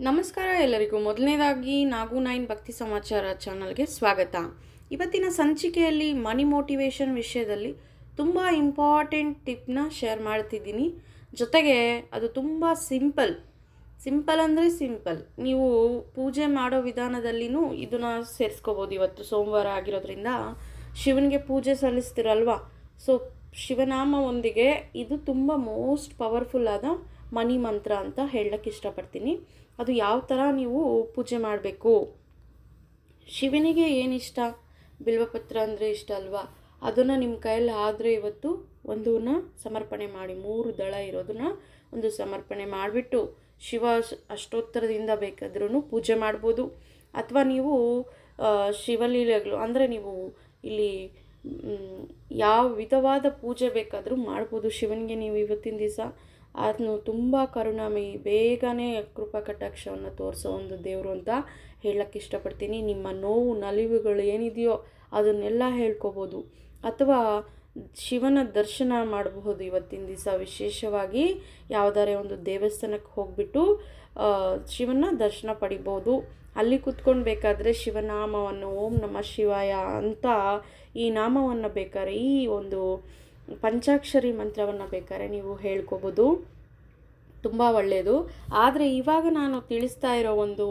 ನಮಸ್ಕಾರ ಎಲ್ಲರಿಗೂ. ಮೊದಲನೇದಾಗಿ ನಾಗು ನೈನ್ ಭಕ್ತಿ ಸಮಾಚಾರ ಚಾನಲ್ಗೆ ಸ್ವಾಗತ. ಇವತ್ತಿನ ಸಂಚಿಕೆಯಲ್ಲಿ ಮನಿ ಮೋಟಿವೇಶನ್ ವಿಷಯದಲ್ಲಿ ತುಂಬ ಇಂಪಾರ್ಟೆಂಟ್ ಟಿಪ್ನ ಶೇರ್ ಮಾಡ್ತಿದ್ದೀನಿ. ಜೊತೆಗೆ ಅದು ತುಂಬ ಸಿಂಪಲ್. ಸಿಂಪಲ್ ಅಂದರೆ ಸಿಂಪಲ್. ನೀವು ಪೂಜೆ ಮಾಡೋ ವಿಧಾನದಲ್ಲಿನೂ ಇದನ್ನು ಸೇರಿಸ್ಕೋಬೋದು ಇವತ್ತು. ಸೋಮವಾರ ಆಗಿರೋದ್ರಿಂದ ಶಿವನಿಗೆ ಪೂಜೆ ಸಲ್ಲಿಸ್ತಿರಲ್ವಾ? ಸೊ, ಶಿವನಾಮವೊಂದಿಗೆ ಇದು ತುಂಬ ಮೋಸ್ಟ್ ಪವರ್ಫುಲ್ ಆದ ಮನಿ ಮಂತ್ರ ಅಂತ ಹೇಳಕ್ಕೆ ಇಷ್ಟಪಡ್ತೀನಿ. ಅದು ಯಾವ ಥರ ನೀವು ಪೂಜೆ ಮಾಡಬೇಕು? ಶಿವನಿಗೆ ಏನಿಷ್ಟ? ಬಿಲ್ವಪತ್ರ ಅಂದರೆ ಇಷ್ಟ ಅಲ್ವಾ? ಅದನ್ನು ನಿಮ್ಮ ಕೈಯಲ್ಲಿ ಆದರೆ ಇವತ್ತು ಒಂದನ್ನ ಸಮರ್ಪಣೆ ಮಾಡಿ, ಮೂರು ದಳ ಇರೋದನ್ನ ಒಂದು ಸಮರ್ಪಣೆ ಮಾಡಿಬಿಟ್ಟು ಶಿವ ಅಷ್ಟೋತ್ತರದಿಂದ ಬೇಕಾದ್ರೂ ಪೂಜೆ ಮಾಡ್ಬೋದು. ಅಥವಾ ನೀವು ಶಿವಲೀಲೆಗಳು ಅಂದರೆ ನೀವು ಇಲ್ಲಿ ಯಾವ ವಿಧವಾದ ಪೂಜೆ ಬೇಕಾದರೂ ಮಾಡ್ಬೋದು ಶಿವನಿಗೆ ನೀವು ಇವತ್ತಿನ ದಿವಸ. ಅದನ್ನು ತುಂಬ ಕರುಣಾಮಯಿ, ಬೇಗನೆ ಕೃಪಾ ಕಟಾಕ್ಷವನ್ನು ತೋರಿಸೋ ಒಂದು ದೇವರು ಅಂತ ಹೇಳಕ್ಕೆ ಇಷ್ಟಪಡ್ತೀನಿ. ನಿಮ್ಮ ನೋವು, ನಲಿವುಗಳು ಏನಿದೆಯೋ ಅದನ್ನೆಲ್ಲ ಹೇಳ್ಕೊಬೋದು. ಅಥವಾ ಶಿವನ ದರ್ಶನ ಮಾಡಬಹುದು ಇವತ್ತಿನ ದಿವಸ. ವಿಶೇಷವಾಗಿ ಯಾವುದಾರೆ ಒಂದು ದೇವಸ್ಥಾನಕ್ಕೆ ಹೋಗ್ಬಿಟ್ಟು ಶಿವನ ದರ್ಶನ ಪಡಿಬೋದು. ಅಲ್ಲಿ ಕುತ್ಕೊಂಡು ಬೇಕಾದರೆ ಶಿವನಾಮವನ್ನು ಓಂ ನಮಃ ಶಿವಾಯ ಅಂತ ಈ ನಾಮವನ್ನು ಬೇಕಾದ್ರೆ ಈ ಒಂದು ಪಂಚಾಕ್ಷರಿ ಮಂತ್ರವನ್ನು ಬೇಕಾದ್ರೆ ನೀವು ಹೇಳ್ಕೊಬೋದು. ತುಂಬ ಒಳ್ಳೆಯದು ಆದರೆ ಇವಾಗ ನಾನು ತಿಳಿಸ್ತಾ ಇರೋ ಒಂದು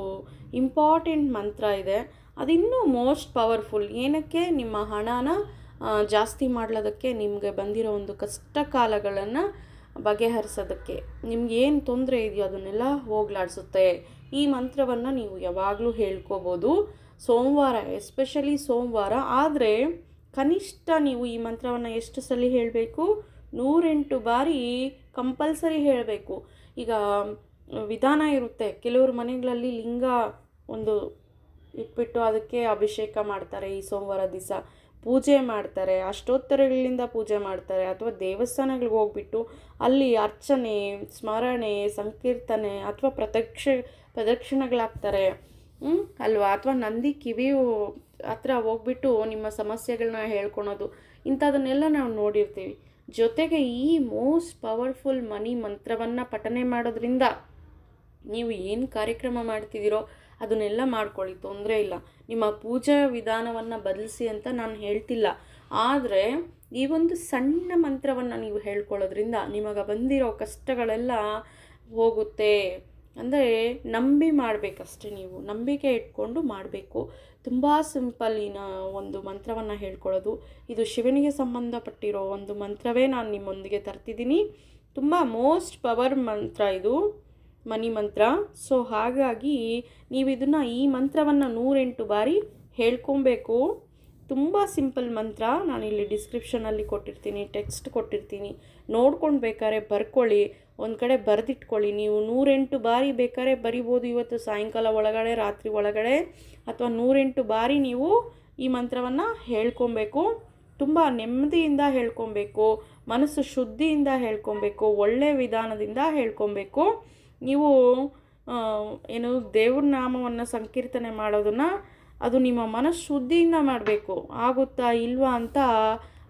ಇಂಪಾರ್ಟೆಂಟ್ ಮಂತ್ರ ಇದೆ. ಅದಿನ್ನೂ ಮೋಸ್ಟ್ ಪವರ್ಫುಲ್ ಏನಕ್ಕೆ? ನಿಮ್ಮ ಹಣನ ಜಾಸ್ತಿ ಮಾಡ್ಲೋದಕ್ಕೆ, ನಿಮಗೆ ಬಂದಿರೋ ಒಂದು ಕಷ್ಟ ಕಾಲಗಳನ್ನು ಬಗೆಹರಿಸೋದಕ್ಕೆ. ನಿಮ್ಗೆ ಏನು ತೊಂದರೆ ಇದೆಯೋ ಅದನ್ನೆಲ್ಲ ಹೋಗ್ಲಾಡಿಸುತ್ತೆ. ಈ ಮಂತ್ರವನ್ನು ನೀವು ಯಾವಾಗಲೂ ಹೇಳ್ಕೊಬೋದು. ಸೋಮವಾರ ಎಸ್ಪೆಷಲಿ ಸೋಮವಾರ. ಆದರೆ ಕನಿಷ್ಠ ನೀವು ಈ ಮಂತ್ರವನ್ನು ಎಷ್ಟು ಸಲ ಹೇಳಬೇಕು? ನೂರೆಂಟು ಬಾರಿ ಕಂಪಲ್ಸರಿ ಹೇಳಬೇಕು. ಈಗ, ವಿಧಾನ ಇರುತ್ತೆ. ಕೆಲವ್ರ ಮನೆಗಳಲ್ಲಿ ಲಿಂಗ ಒಂದು ಇಟ್ಬಿಟ್ಟು ಅದಕ್ಕೆ ಅಭಿಷೇಕ ಮಾಡ್ತಾರೆ ಈ ಸೋಮವಾರ ದಿವಸ. ಪೂಜೆ ಮಾಡ್ತಾರೆ. ಅಷ್ಟೋತ್ತರಗಳಿಂದ ಪೂಜೆ ಮಾಡ್ತಾರೆ. ಅಥವಾ ದೇವಸ್ಥಾನಗಳಿಗೆ ಹೋಗ್ಬಿಟ್ಟು ಅಲ್ಲಿ ಅರ್ಚನೆ, ಸ್ಮರಣೆ, ಸಂಕೀರ್ತನೆ ಅಥವಾ ಪ್ರದಕ್ಷ, ಪ್ರದಕ್ಷಿಣೆಗಳಾಗ್ತಾರೆ? ಅಲ್ವಾ? ಅಥವಾ ನಂದಿ ಕಿವಿ ಹತ್ರ ಹೋಗ್ಬಿಟ್ಟು ನಿಮ್ಮ ಸಮಸ್ಯೆಗಳನ್ನ ಹೇಳ್ಕೊಳೋದು, ಇಂಥದನ್ನೆಲ್ಲ ನಾವು ನೋಡಿರ್ತೀವಿ. ಜೊತೆಗೆ ಈ ಮೋಸ್ಟ್ ಪವರ್ಫುಲ್ ಮನಿ ಮಂತ್ರವನ್ನು ಪಠನೆ ಮಾಡೋದ್ರಿಂದ ನೀವು ಏನು ಕಾರ್ಯಕ್ರಮ ಮಾಡ್ತಿದ್ದೀರೋ ಅದನ್ನೆಲ್ಲ ಮಾಡ್ಕೊಳ್ಳಿ, ತೊಂದರೆ ಇಲ್ಲ. ನಿಮ್ಮ ಪೂಜಾ ವಿಧಾನವನ್ನು ಬದಲಿಸಿ ಅಂತ ನಾನು ಹೇಳ್ತಿಲ್ಲ. ಆದರೆ ಈ ಒಂದು ಸಣ್ಣ ಮಂತ್ರವನ್ನು ನೀವು ಹೇಳ್ಕೊಳ್ಳೋದ್ರಿಂದ ನಿಮಗೆ ಬಂದಿರೋ ಕಷ್ಟಗಳೆಲ್ಲ ಹೋಗುತ್ತೆ. ಅಂದರೆ ನಂಬಿ ಮಾಡಬೇಕಷ್ಟೆ ನೀವು. ನಂಬಿಕೆ ಇಟ್ಕೊಂಡು ಮಾಡಬೇಕು. ತುಂಬ ಸಿಂಪಲ್ ಈ ಒಂದು ಮಂತ್ರವನ್ನು ಹೇಳ್ಕೊಳ್ಳೋದು. ಇದು ಶಿವನಿಗೆ ಸಂಬಂಧಪಟ್ಟಿರೋ ಒಂದು ಮಂತ್ರವೇ ನಾನು ನಿಮ್ಮೊಂದಿಗೆ ತರ್ತಿದ್ದೀನಿ. ತುಂಬ ಮೋಸ್ಟ್ ಪವರ್ ಮಂತ್ರ ಇದು, ಮನಿ ಮಂತ್ರ. ಸೊ ಹಾಗಾಗಿ ನೀವು ಇದನ್ನು ಈ ಮಂತ್ರವನ್ನು ನೂರೆಂಟು ಬಾರಿ ಹೇಳ್ಕೊಬೇಕು. ತುಂಬ ಸಿಂಪಲ್ ಮಂತ್ರ. ನಾನು ಇಲ್ಲಿ ಡಿಸ್ಕ್ರಿಪ್ಷನಲ್ಲಿ ಕೊಟ್ಟಿರ್ತೀನಿ, ಟೆಕ್ಸ್ಟ್ ಕೊಟ್ಟಿರ್ತೀನಿ. ನೋಡ್ಕೊಂಡು ಬೇಕಾದ್ರೆ ಬರ್ಕೊಳ್ಳಿ. ಒಂದು ಕಡೆ ಬರೆದಿಟ್ಕೊಳ್ಳಿ. ನೀವು ನೂರೆಂಟು ಬಾರಿ ಬೇಕಾದ್ರೆ ಬರಿಬೋದು ಇವತ್ತು ಸಾಯಂಕಾಲ ಒಳಗಡೆ, ರಾತ್ರಿ ಒಳಗಡೆ, ಅಥವಾ ನೂರೆಂಟು ಬಾರಿ ನೀವು ಈ ಮಂತ್ರವನ್ನು ಹೇಳ್ಕೊಬೇಕು. ತುಂಬ ನೆಮ್ಮದಿಯಿಂದ ಹೇಳ್ಕೊಬೇಕು, ಮನಸ್ಸು ಶುದ್ಧಿಯಿಂದ ಹೇಳ್ಕೊಬೇಕು ಒಳ್ಳೆಯ ವಿಧಾನದಿಂದ ಹೇಳ್ಕೊಬೇಕು. ನೀವು ಏನು ದೇವ್ರ ನಾಮವನ್ನು ಸಂಕೀರ್ತನೆ ಮಾಡೋದನ್ನು ಅದು ನಿಮ್ಮ ಮನಸ್ಸು ಶುದ್ಧಿಯಿಂದ ಮಾಡಬೇಕು. ಆಗುತ್ತಾ ಇಲ್ವಾ ಅಂತ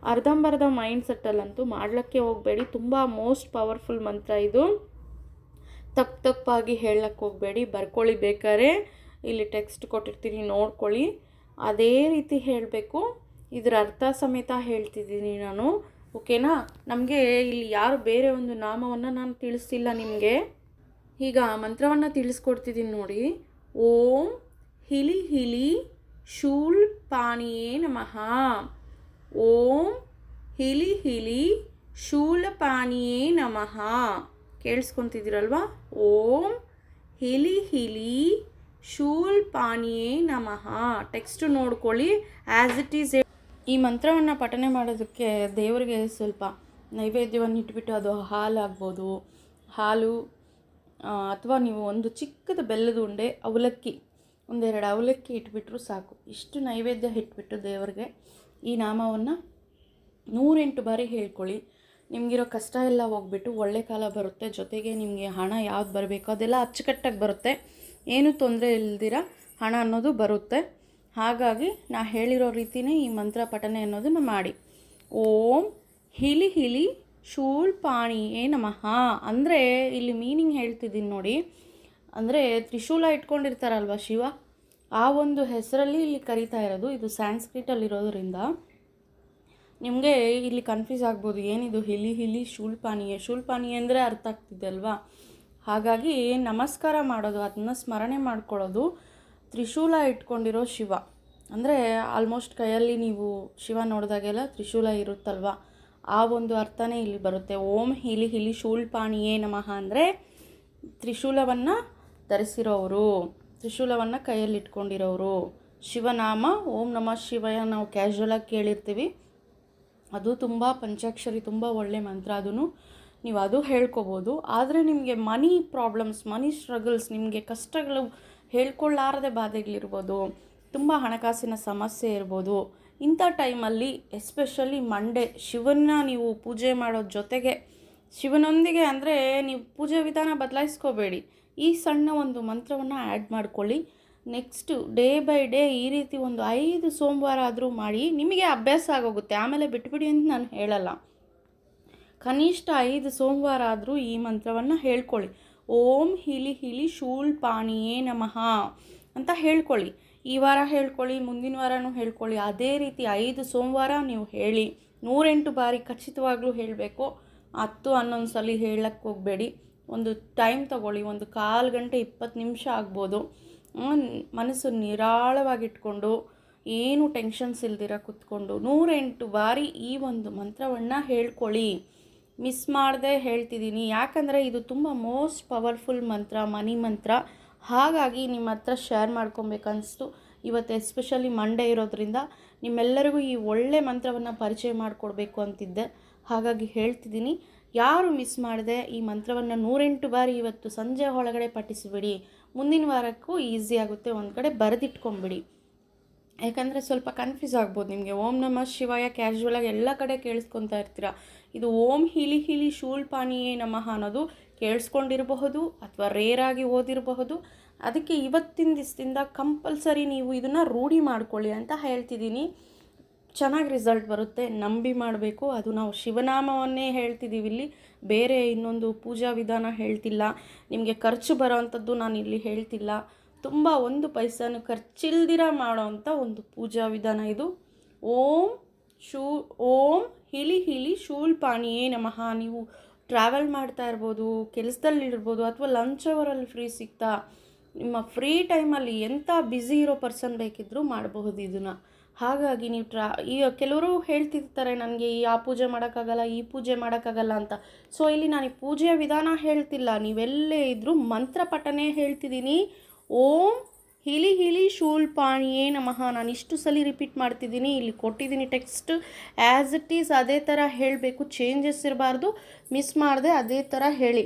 ಅರ್ಧಂಬರ್ಧ ಮೈಂಡ್ ಸೆಟ್ಟಲ್ಲಂತೂ ಮಾಡಲಿಕ್ಕೆ ಹೋಗಬೇಡಿ. ತುಂಬ ಮೋಸ್ಟ್ ಪವರ್ಫುಲ್ ಮಂತ್ರ ಇದು. ತಪ್ಪು ತಪ್ಪಾಗಿ ಹೇಳಕ್ಕೆ ಹೋಗಬೇಡಿ. ಬರ್ಕೊಳ್ಳಿ ಬೇಕಾದ್ರೆ. ಇಲ್ಲಿ ಟೆಕ್ಸ್ಟ್ ಕೊಟ್ಟಿರ್ತೀನಿ, ನೋಡ್ಕೊಳ್ಳಿ. ಅದೇ ರೀತಿ ಹೇಳಬೇಕು. ಇದರ ಅರ್ಥ ಸಮೇತ ಹೇಳ್ತಿದ್ದೀನಿ ನಾನು. ಓಕೆನಾ ನಮಗೆ ಇಲ್ಲಿ ಯಾರು ಬೇರೆ ಒಂದು ನಾಮವನ್ನು ನಾನು ತಿಳಿಸ್ತಿಲ್ಲ ನಿಮಗೆ. ಈಗ ಆ ಮಂತ್ರವನ್ನು ತಿಳಿಸ್ಕೊಡ್ತಿದ್ದೀನಿ ನೋಡಿ. ಓಂ ಹಿಲಿ ಹಿಲಿ ಶೂಲ್ ಪಾಣಿಯೇ ನಮಃ. ಓಂ ಹಿಲಿ ಹಿಲಿ ಶೂಲಪಾನಿಯೇ ನಮಃ. ಕೇಳಿಸ್ಕೊತಿದ್ದೀರಲ್ವಾ? ಓಂ ಹಿಲಿ ಹಿಲಿ ಶೂಲ್ ಪಾಣಿಯೇ ನಮಃ. ಟೆಕ್ಸ್ಟ್ ನೋಡ್ಕೊಳ್ಳಿ. ಆ್ಯಸ್ ಇಟ್ ಈಸ್ ಈ ಮಂತ್ರವನ್ನು ಪಠನೆ ಮಾಡೋದಕ್ಕೆ ದೇವರಿಗೆ ಸ್ವಲ್ಪ ನೈವೇದ್ಯವನ್ನು ಇಟ್ಬಿಟ್ಟು ಅದು ಹಾಲು ಆಗ್ಬೋದು ಹಾಲು ಅಥವಾ ನೀವು ಒಂದು ಚಿಕ್ಕದ ಬೆಲ್ಲದ ಉಂಡೆ, ಅವಲಕ್ಕಿ, ಒಂದೆರಡು ಅವಲಕ್ಕಿ ಇಟ್ಬಿಟ್ರು ಸಾಕು. ಇಷ್ಟು ನೈವೇದ್ಯ ಇಟ್ಬಿಟ್ಟು ದೇವರಿಗೆ ಈ ನಾಮವನ್ನು ನೂರೆಂಟು ಬಾರಿ ಹೇಳ್ಕೊಳ್ಳಿ. ನಿಮಗಿರೋ ಕಷ್ಟ ಎಲ್ಲ ಹೋಗ್ಬಿಟ್ಟು ಒಳ್ಳೆ ಕಾಲ ಬರುತ್ತೆ. ಜೊತೆಗೆ ನಿಮಗೆ ಹಣ ಯಾವ್ದು ಬರಬೇಕು ಅದೆಲ್ಲ ಅಚ್ಚುಕಟ್ಟಾಗಿ ಬರುತ್ತೆ. ಏನೂ ತೊಂದರೆ ಇಲ್ದಿರ ಹಣ ಅನ್ನೋದು ಬರುತ್ತೆ. ಹಾಗಾಗಿ ನಾ ಹೇಳಿರೋ ರೀತಿಯೇ ಈ ಮಂತ್ರ ಪಠನೆ ಅನ್ನೋದನ್ನು ಮಾಡಿ. ಓಂ ಹಿಲಿ ಹಿಲಿ ಶೂಲ್ ಏ ನಮಃ. ಅಂದರೆ ಇಲ್ಲಿ ಮೀನಿಂಗ್ ಹೇಳ್ತಿದ್ದೀನಿ ನೋಡಿ. ಅಂದರೆ ತ್ರಿಶೂಲ ಇಟ್ಕೊಂಡಿರ್ತಾರಲ್ವ ಶಿವ? ಆ ಒಂದು ಹೆಸರಲ್ಲಿ ಇಲ್ಲಿ ಕರಿತಾ ಇರೋದು. ಇದು ಸ್ಯಾನ್ಸ್ಕ್ರಿಟಲ್ಲಿರೋದ್ರಿಂದ ನಿಮಗೆ ಇಲ್ಲಿ ಕನ್ಫ್ಯೂಸ್ ಆಗ್ಬೋದು. ಏನಿದು? ಹಿಲಿ ಹಿಲಿ ಶೂಲ್ಪಾನಿಯೇ. ಶೂಲ್ಪಾನಿ ಅಂದರೆ ಅರ್ಥ ಆಗ್ತಿದೆ ಅಲ್ವಾ? ಹಾಗಾಗಿ ನಮಸ್ಕಾರ ಮಾಡೋದು, ಅದನ್ನು ಸ್ಮರಣೆ ಮಾಡ್ಕೊಳ್ಳೋದು ತ್ರಿಶೂಲ ಇಟ್ಕೊಂಡಿರೋ ಶಿವ. ಅಂದರೆ ಆಲ್ಮೋಸ್ಟ್ ಕೈಯಲ್ಲಿ ನೀವು ಶಿವ ನೋಡಿದಾಗೆಲ್ಲ ತ್ರಿಶೂಲ ಇರುತ್ತಲ್ವ? ಆ ಒಂದು ಅರ್ಥನೇ ಇಲ್ಲಿ ಬರುತ್ತೆ. ಓಂ ಹಿಲಿ ಹಿಲಿ ಶೂಲ್ಪಾಣಿಯೇ ನಮಃ ಅಂದರೆ ತ್ರಿಶೂಲವನ್ನು ಧರಿಸಿರೋರು ತ್ರಿಶೂಲವನ್ನು ಕೈಯಲ್ಲಿ ಇಟ್ಕೊಂಡಿರೋರು ಶಿವನಾಮ, ಓಂ ನಮಃ ಶಿವಯ ನಾವು ಕ್ಯಾಶುವಲಾಗಿ ಕೇಳಿರ್ತೀವಿ. ಅದು ತುಂಬ ಪಂಚಾಕ್ಷರಿ, ತುಂಬ ಒಳ್ಳೆ ಮಂತ್ರ ಅದೂ ನೀವು ಅದು ಹೇಳ್ಕೊಬೋದು. ಆದರೆ ನಿಮಗೆ ಮನಿ ಪ್ರಾಬ್ಲಮ್ಸ್ ಮನಿ ಸ್ಟ್ರಗಲ್ಸ್ ನಿಮಗೆ ಕಷ್ಟಗಳು ಹೇಳ್ಕೊಳ್ಳಾರದೆ ಬಾಧೆಗಳಿರ್ಬೋದು. ತುಂಬ ಹಣಕಾಸಿನ ಸಮಸ್ಯೆ ಇರ್ಬೋದು. ಇಂಥ ಟೈಮಲ್ಲಿ ಎಸ್ಪೆಷಲಿ ಮಂಡೇ ಶಿವನ್ನ ನೀವು ಪೂಜೆ ಮಾಡೋ ಜೊತೆಗೆ ಶಿವನೊಂದಿಗೆ ಅಂದರೆ ನೀವು ಪೂಜೆ ವಿಧಾನ ಬದಲಾಯಿಸ್ಕೋಬೇಡಿ. ಈ ಸಣ್ಣ ಒಂದು ಮಂತ್ರವನ್ನು ಆ್ಯಡ್ ಮಾಡ್ಕೊಳ್ಳಿ. ನೆಕ್ಸ್ಟು ಡೇ ಬೈ ಡೇ ಈ ರೀತಿ ಒಂದು ಐದು ಸೋಮವಾರ ಆದರೂ ಮಾಡಿ ನಿಮಗೆ ಅಭ್ಯಾಸ ಆಗೋಗುತ್ತೆ. ಆಮೇಲೆ ಬಿಟ್ಬಿಡಿ ಅಂತ ನಾನು ಹೇಳಲ್ಲ. ಕನಿಷ್ಠ ಐದು ಸೋಮವಾರ ಆದರೂ ಈ ಮಂತ್ರವನ್ನು ಹೇಳ್ಕೊಳ್ಳಿ. ಓಂ ಹಿಲಿ ಹಿಲಿ ಶೂಲ್ ಪಾಣಿಯೇ ನಮಃ ಅಂತ ಹೇಳ್ಕೊಳ್ಳಿ. ಈ ವಾರ ಹೇಳ್ಕೊಳ್ಳಿ, ಮುಂದಿನ ವಾರನೂ ಹೇಳ್ಕೊಳ್ಳಿ. ಅದೇ ರೀತಿ ಐದು ಸೋಮವಾರ ನೀವು ಹೇಳಿ. ನೂರೆಂಟು ಬಾರಿ ಖಚಿತವಾಗ್ಲೂ ಹೇಳಬೇಕು. ಹತ್ತು ಹನ್ನೊಂದು ಸಲ ಹೇಳಕ್ಕೆ ಹೋಗಬೇಡಿ. ಒಂದು ಟೈಮ್ ತಗೊಳ್ಳಿ. ಒಂದು ಕಾಲು ಗಂಟೆ ಇಪ್ಪತ್ತು ನಿಮಿಷ ಆಗ್ಬೋದು. ಮನಸ್ಸು ನಿರಾಳವಾಗಿಟ್ಕೊಂಡು, ಏನು ಟೆನ್ಷನ್ಸ್ ಇಲ್ದಿರ ಕುತ್ಕೊಂಡು, ನೂರೆಂಟು ಬಾರಿ ಈ ಒಂದು ಮಂತ್ರವನ್ನು ಹೇಳ್ಕೊಳ್ಳಿ. ಮಿಸ್ ಮಾಡದೆ ಹೇಳ್ತಿದ್ದೀನಿ. ಯಾಕಂದರೆ ಇದು ತುಂಬ ಮೋಸ್ಟ್ ಪವರ್ಫುಲ್ ಮಂತ್ರ, ಮನಿ ಮಂತ್ರ. ಹಾಗಾಗಿ ನಿಮ್ಮ ಹತ್ರ ಶೇರ್ ಮಾಡ್ಕೊಬೇಕನ್ನಿಸ್ತು ಇವತ್ತು ಎಸ್ಪೆಷಲಿ ಮಂಡೇ ಇರೋದ್ರಿಂದ ನಿಮ್ಮೆಲ್ಲರಿಗೂ ಈ ಒಳ್ಳೆ ಮಂತ್ರವನ್ನು ಪರಿಚಯ ಮಾಡಿಕೊಡ್ಬೇಕು ಅಂತಿದ್ದೆ. ಹಾಗಾಗಿ ಹೇಳ್ತಿದ್ದೀನಿ, ಯಾರು ಮಿಸ್ ಮಾಡಿದೆ ಈ ಮಂತ್ರವನ್ನು ನೂರೆಂಟು ಬಾರಿ ಇವತ್ತು ಸಂಜೆ ಒಳಗಡೆ ಪಠಿಸಿಬಿಡಿ. ಮುಂದಿನ ವಾರಕ್ಕೂ ಈಸಿ ಆಗುತ್ತೆ, ಒಂದು ಕಡೆ ಬರೆದಿಟ್ಕೊಂಬಿಡಿ. ಯಾಕಂದರೆ ಸ್ವಲ್ಪ ಕನ್ಫ್ಯೂಸ್ ಆಗ್ಬೋದು ನಿಮಗೆ. ಓಂ ನಮಃ ಶಿವಾಯ ಕ್ಯಾಶುವಲಾಗಿ ಎಲ್ಲ ಕಡೆ ಕೇಳಿಸ್ಕೊತಾ ಇರ್ತೀರ? ಇದು ಓಂ ಹಿಲಿ ಹಿಲಿ ಶೂಲ್ಪಾನಿಯೇ ನಮಃ ಅನ್ನೋದು ಕೇಳಿಸ್ಕೊಂಡಿರಬಹುದು ಅಥವಾ ರೇರಾಗಿ ಓದಿರಬಹುದು. ಅದಕ್ಕೆ ಇವತ್ತಿನ ದಿವಸದಿಂದ ಕಂಪಲ್ಸರಿ ನೀವು ಇದನ್ನು ರೂಢಿ ಮಾಡ್ಕೊಳ್ಳಿ ಅಂತ ಹೇಳ್ತಿದ್ದೀನಿ. ಚೆನ್ನಾಗಿ ರಿಸಲ್ಟ್ ಬರುತ್ತೆ. ನಂಬಿ ಮಾಡಬೇಕು. ಅದು ನಾವು ಶಿವನಾಮವನ್ನೇ ಹೇಳ್ತಿದ್ದೀವಿ ಇಲ್ಲಿ. ಬೇರೆ ಇನ್ನೊಂದು ಪೂಜಾ ವಿಧಾನ ಹೇಳ್ತಿಲ್ಲ. ನಿಮಗೆ ಖರ್ಚು ಬರೋವಂಥದ್ದು ನಾನು ಇಲ್ಲಿ ಹೇಳ್ತಿಲ್ಲ. ತುಂಬ ಒಂದು ಪೈಸಾನು ಖರ್ಚಿಲ್ದಿರ ಮಾಡೋವಂಥ ಒಂದು ಪೂಜಾ ವಿಧಾನ ಇದು. ಓಂ ಶೂ, ಓಂ ಹಿಲಿ ಹಿಲಿ ಶೂಲ್ಪಾಣಿಯೇ ನಮಃ. ನೀವು ಟ್ರಾವೆಲ್ ಮಾಡ್ತಾ ಇರ್ಬೋದು, ಕೆಲಸದಲ್ಲಿರ್ಬೋದು ಅಥವಾ ಲಂಚ್ ಅವರಲ್ಲಿ ಫ್ರೀ ಸಿಗ್ತಾ ನಿಮ್ಮ ಫ್ರೀ ಟೈಮಲ್ಲಿ ಎಂಥ ಬ್ಯುಸಿ ಇರೋ ಪರ್ಸನ್ ಬೇಕಿದ್ದರೂ ಮಾಡಬಹುದು ಇದನ್ನು. ಹಾಗಾಗಿ ನೀವು ಟ್ರಾ ಈ ಕೆಲವರು ಹೇಳ್ತಿರ್ತಾರೆ, ನನಗೆ ಈ ಆ ಪೂಜೆ ಮಾಡೋಕ್ಕಾಗಲ್ಲ, ಈ ಪೂಜೆ ಮಾಡೋಕ್ಕಾಗಲ್ಲ ಅಂತ. ಸೊ ಇಲ್ಲಿ ನಾನು ಈ ಪೂಜೆಯ ವಿಧಾನ ಹೇಳ್ತಿಲ್ಲ. ನೀವೆಲ್ಲೇ ಇದ್ದರೂ ಮಂತ್ರ ಪಠನೆ ಹೇಳ್ತಿದ್ದೀನಿ. ಓಂ ಹಿಲಿ ಹಿಲಿ ಶೂಲ್ಪಾಣಿಯೇ ನಮಃ. ನಾನು ಇಷ್ಟು ಸಲ ರಿಪೀಟ್ ಮಾಡ್ತಿದ್ದೀನಿ. ಇಲ್ಲಿ ಕೊಟ್ಟಿದ್ದೀನಿ ಟೆಕ್ಸ್ಟ್ ಆ್ಯಸ್ ಇಟ್ ಈಸ್ ಅದೇ ಥರ ಹೇಳಬೇಕು. ಚೇಂಜಸ್ ಇರಬಾರ್ದು. ಮಿಸ್ ಮಾಡದೆ ಅದೇ ಥರ ಹೇಳಿ.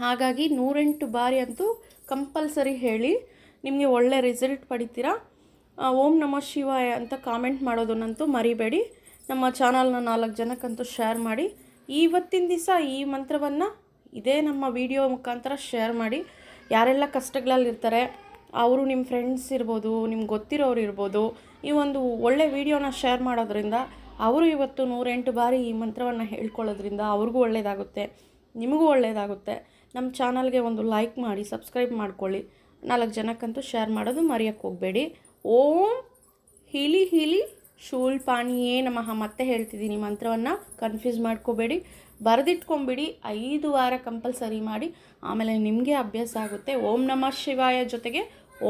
ಹಾಗಾಗಿ ನೂರೆಂಟು ಬಾರಿ ಅಂತೂ ಕಂಪಲ್ಸರಿ ಹೇಳಿ, ನಿಮಗೆ ಒಳ್ಳೆ ರಿಸಲ್ಟ್ ಪಡಿತೀರಾ? ಓಂ ನಮಃ ಶಿವಾಯ ಅಂತ ಕಾಮೆಂಟ್ ಮಾಡೋದನ್ನಂತೂ ಮರಿಬೇಡಿ. ನಮ್ಮ ಚಾನಲ್ನ ನಾಲ್ಕು ಜನಕ್ಕಂತೂ ಶೇರ್ ಮಾಡಿ. ಇವತ್ತಿನ ದಿವಸ ಈ ಮಂತ್ರವನ್ನು ಇದೇ ನಮ್ಮ ವಿಡಿಯೋ ಮುಖಾಂತರ ಶೇರ್ ಮಾಡಿ. ಯಾರೆಲ್ಲ ಕಷ್ಟಗಳಲ್ಲಿರ್ತಾರೆ ಅವರು ನಿಮ್ಮ ಫ್ರೆಂಡ್ಸ್ ಇರ್ಬೋದು ನಿಮ್ಗೆ ಗೊತ್ತಿರೋರು ಇರ್ಬೋದು, ಈ ಒಂದು ಒಳ್ಳೆ ವಿಡಿಯೋನ ಶೇರ್ ಮಾಡೋದ್ರಿಂದ ಅವರು ಇವತ್ತು ನೂರೆಂಟು ಬಾರಿ ಈ ಮಂತ್ರವನ್ನು ಹೇಳ್ಕೊಳ್ಳೋದ್ರಿಂದ ಅವ್ರಿಗೂ ಒಳ್ಳೆಯದಾಗುತ್ತೆ ನಿಮಗೂ ಒಳ್ಳೆಯದಾಗುತ್ತೆ ನಮ್ಮ ಚಾನಲ್ಗೆ ಒಂದು ಲೈಕ್ ಮಾಡಿ, ಸಬ್ಸ್ಕ್ರೈಬ್ ಮಾಡ್ಕೊಳ್ಳಿ. ನಾಲ್ಕು ಜನಕ್ಕಂತೂ ಶೇರ್ ಮಾಡೋದು ಮರೆಯೋಕ್ಕೆ ಹೋಗಬೇಡಿ. ಓಂ ಹಿಲಿ ಹಿಲಿ ಶೂಲ್ಪಾಣಿಯೇ ನಮಃ. ಮತ್ತೆ ಹೇಳ್ತಿದ್ದೀನಿ ಮಂತ್ರವನ್ನು ಕನ್ಫ್ಯೂಸ್ ಮಾಡ್ಕೋಬೇಡಿ. ಬರೆದಿಟ್ಕೊಂಬಿಡಿ, ಐದು ವಾರ ಕಂಪಲ್ಸರಿ ಮಾಡಿ, ಆಮೇಲೆ ನಿಮಗೆ ಅಭ್ಯಾಸ ಆಗುತ್ತೆ. ಓಂ ನಮಃ ಶಿವಾಯ ಜೊತೆಗೆ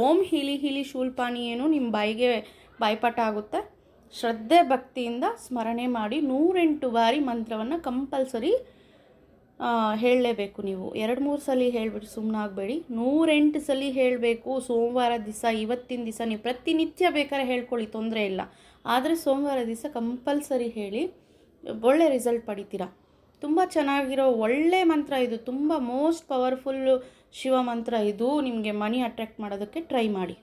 ಓಂ ಹಿಲಿ ಹಿಲಿ ಶೂಲ್ಪಾಣಿಯೇನು ನಿಮ್ಮ ಬಾಯಿಗೆ ಬಾಯ್ಪಾಠ ಆಗುತ್ತೆ. ಶ್ರದ್ಧೆ ಭಕ್ತಿಯಿಂದ ಸ್ಮರಣೆ ಮಾಡಿ ನೂರೆಂಟು ಬಾರಿ ಮಂತ್ರವನ್ನು ಕಂಪಲ್ಸರಿ ಹೇಳಲೇಬೇಕು ನೀವು. ಎರಡು ಮೂರು ಸಲ ಹೇಳಿಬಿಟ್ಟು ಸುಮ್ಮನಾಗಬೇಡಿ ನೂರೆಂಟು ಸಲ ಹೇಳಬೇಕು, ಸೋಮವಾರ ದಿವಸ, ಇವತ್ತಿನ ದಿವಸ ನೀವು ಪ್ರತಿನಿತ್ಯ ಬೇಕಾದ್ರೆ ಹೇಳ್ಕೊಳ್ಳಿ, ತೊಂದರೆ ಇಲ್ಲ. ಆದರೆ ಸೋಮವಾರ ದಿವಸ ಕಂಪಲ್ಸರಿ ಹೇಳಿ, ಒಳ್ಳೆ ರಿಸಲ್ಟ್ ಪಡಿತೀರಾ. ತುಂಬ ಚೆನ್ನಾಗಿರೋ ಒಳ್ಳೆ ಮಂತ್ರ ಇದು. ತುಂಬ ಮೋಸ್ಟ್ ಪವರ್ಫುಲ್ ಶಿವ ಮಂತ್ರ ಇದು. ನಿಮಗೆ ಮನಿ ಅಟ್ರ್ಯಾಕ್ಟ್ ಮಾಡೋದಕ್ಕೆ ಟ್ರೈ ಮಾಡಿ.